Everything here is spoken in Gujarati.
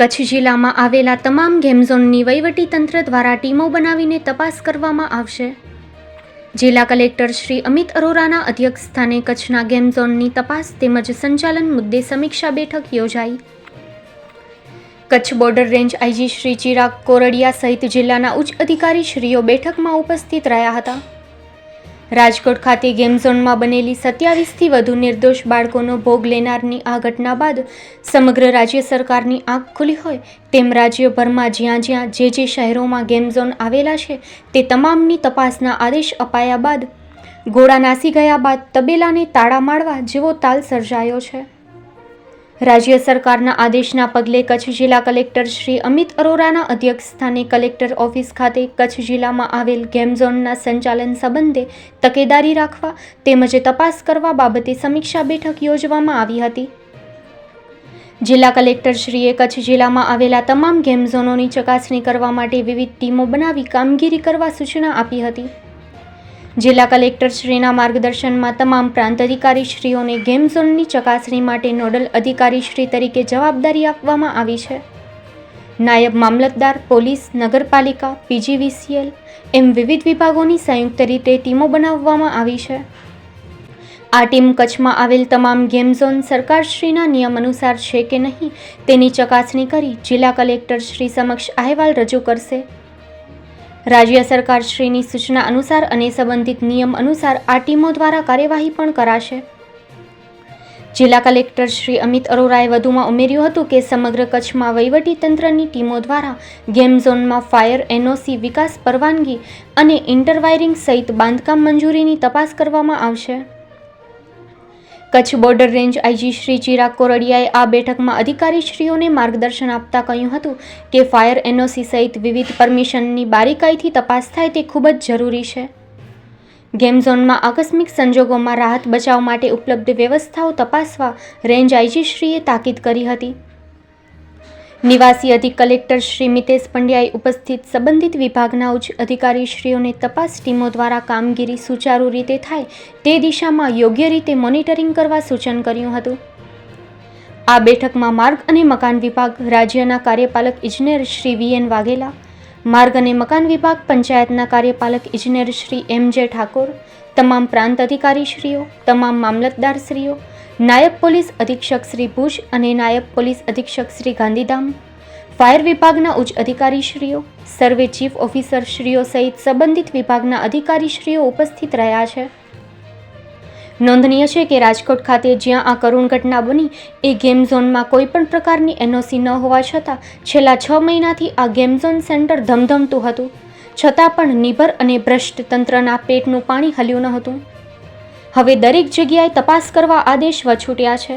કચ્છ જિલ્લામાં આવેલા તમામ ગેમ ઝોનની વહીવટીતંત્ર દ્વારા ટીમો બનાવીને તપાસ કરવામાં આવશે. જિલ્લા કલેક્ટર શ્રી અમિત અરોરાના અધ્યક્ષસ્થાને કચ્છના ગેમ ઝોનની તપાસ તેમજ સંચાલન મુદ્દે સમીક્ષા બેઠક યોજાઈ. Kutch border range IG Shri Chirag Kordia સહિત જિલ્લાના ઉચ્ચ અધિકારી શ્રીઓ બેઠકમાં ઉપસ્થિત રહ્યા હતા. રાજકોટ ખાતે ગેમ ઝોનમાં બનેલી સત્યાવીસથી વધુ નિર્દોષ બાળકોનો ભોગ લેનારની આ ઘટના બાદ સમગ્ર રાજ્ય સરકારની આંખ ખુલી હોય તેમ રાજ્યભરમાં જ્યાં જ્યાં જે જે શહેરોમાં ગેમ ઝોન આવેલા છે તે તમામની તપાસના આદેશ અપાયા બાદ ગોળા નાસી ગયા બાદ તબેલાને તાળા મારવા જેવો તાલ સર્જાયો છે. રાજ્ય સરકારના આદેશના પગલે કચ્છ જિલ્લા કલેક્ટર શ્રી અમિત અરોરાના અધ્યક્ષસ્થાને કલેક્ટર ઓફિસ ખાતે કચ્છ જિલ્લામાં આવેલ ગેમ ઝોનના સંચાલન સંબંધે તકેદારી રાખવા તેમજ તપાસ કરવા બાબતે સમીક્ષા બેઠક યોજવામાં આવી હતી. જિલ્લા કલેક્ટરશ્રીએ કચ્છ જિલ્લામાં આવેલા તમામ ગેમ ઝોનોની ચકાસણી કરવા માટે વિવિધ ટીમો બનાવી કામગીરી કરવા સૂચના આપી હતી. જિલ્લા કલેક્ટરશ્રીના માર્ગદર્શનમાં તમામ પ્રાંત અધિકારીશ્રીઓને ગેમ ઝોનની ચકાસણી માટે નોડલ અધિકારીશ્રી તરીકે જવાબદારી આપવામાં આવી છે. નાયબ મામલતદાર, પોલીસ, નગરપાલિકા, પીજીવીસીએલ, એમ વિવિધ વિભાગોની સંયુક્ત રીતે ટીમો બનાવવામાં આવી છે. આ ટીમ કચ્છમાં આવેલ તમામ ગેમ ઝોન સરકારશ્રીના નિયમ અનુસાર છે કે નહીં તેની ચકાસણી કરી જિલ્લા કલેક્ટર શ્રી સમક્ષ અહેવાલ રજૂ કરશે. રાજ્ય સરકારશ્રીની સૂચના અનુસાર અને સંબંધિત નિયમ અનુસાર આ ટીમો દ્વારા કાર્યવાહી પણ કરાશે. જિલ્લા કલેક્ટર શ્રી અમિત અરોરાએ વધુમાં ઉમેર્યું હતું કે સમગ્ર કચ્છમાં વહીવટી તંત્રની ટીમો દ્વારા ગેમ ઝોનમાં ફાયર, એનઓસી, વિકાસ, પરવાનગી અને ઇન્ટરવાયરિંગ સહિત બાંધકામ મંજૂરીની તપાસ કરવામાં આવશે. Kutch border range IG Shri Chirag કોરડિયાએ આ બેઠકમાં અધિકારીશ્રીઓને માર્ગદર્શન આપતા કહ્યું હતું કે ફાયર એનઓસી સહિત વિવિધ પરમિશનની બારીકાઈથી તપાસ થાય તે ખૂબ જ જરૂરી છે. ગેમ ઝોનમાં આકસ્મિક સંજોગોમાં રાહત બચાવ માટે ઉપલબ્ધ વ્યવસ્થાઓ તપાસવા રેન્જ આઈજીશ્રીએ તાકીદ કરી હતી. નિવાસી અધિક કલેક્ટર શ્રી મિતેશ પંડ્યાએ ઉપસ્થિત સંબંધિત વિભાગના ઉચ્ચ અધિકારીશ્રીઓને તપાસ ટીમો દ્વારા કામગીરી સુચારુ રીતે થાય તે દિશામાં યોગ્ય રીતે મોનિટરિંગ કરવા સૂચન કર્યું હતું. આ બેઠકમાં માર્ગ અને મકાન વિભાગ રાજ્યના કાર્યપાલક ઇજનેર શ્રી વી એન વાઘેલા, માર્ગ અને મકાન વિભાગ પંચાયતના કાર્યપાલક ઇજનેર શ્રી એમ જે ઠાકોર, તમામ પ્રાંત અધિકારીશ્રીઓ, તમામ મામલતદારશ્રીઓ નાયબ પોલીસ અધિક્ષક શ્રી ભુજ અને નાયબ પોલીસ અધિક્ષક શ્રી ગાંધીધામ, ફાયર વિભાગના ઉચ્ચ અધિકારીશ્રીઓ, સર્વે ચીફ ઓફિસરશ્રીઓ સહિત સંબંધિત વિભાગના અધિકારીશ્રીઓ ઉપસ્થિત રહ્યા છે. નોંધનીય છે કે રાજકોટ ખાતે જ્યાં આ કરુણ ઘટના બની, એ ગેમ ઝોનમાં કોઈપણ પ્રકારની એનઓસી ન હોવા છતાં, છેલ્લા છ મહિનાથી આ ગેમ ઝોન સેન્ટર ધમધમતું હતું. છતાં પણ નિભર અને ભ્રષ્ટ તંત્રના પેટનું પાણી હલ્યું ન હતું. હવે દરેક જગ્યાએ તપાસ કરવા આદેશ વછૂટ્યા છે.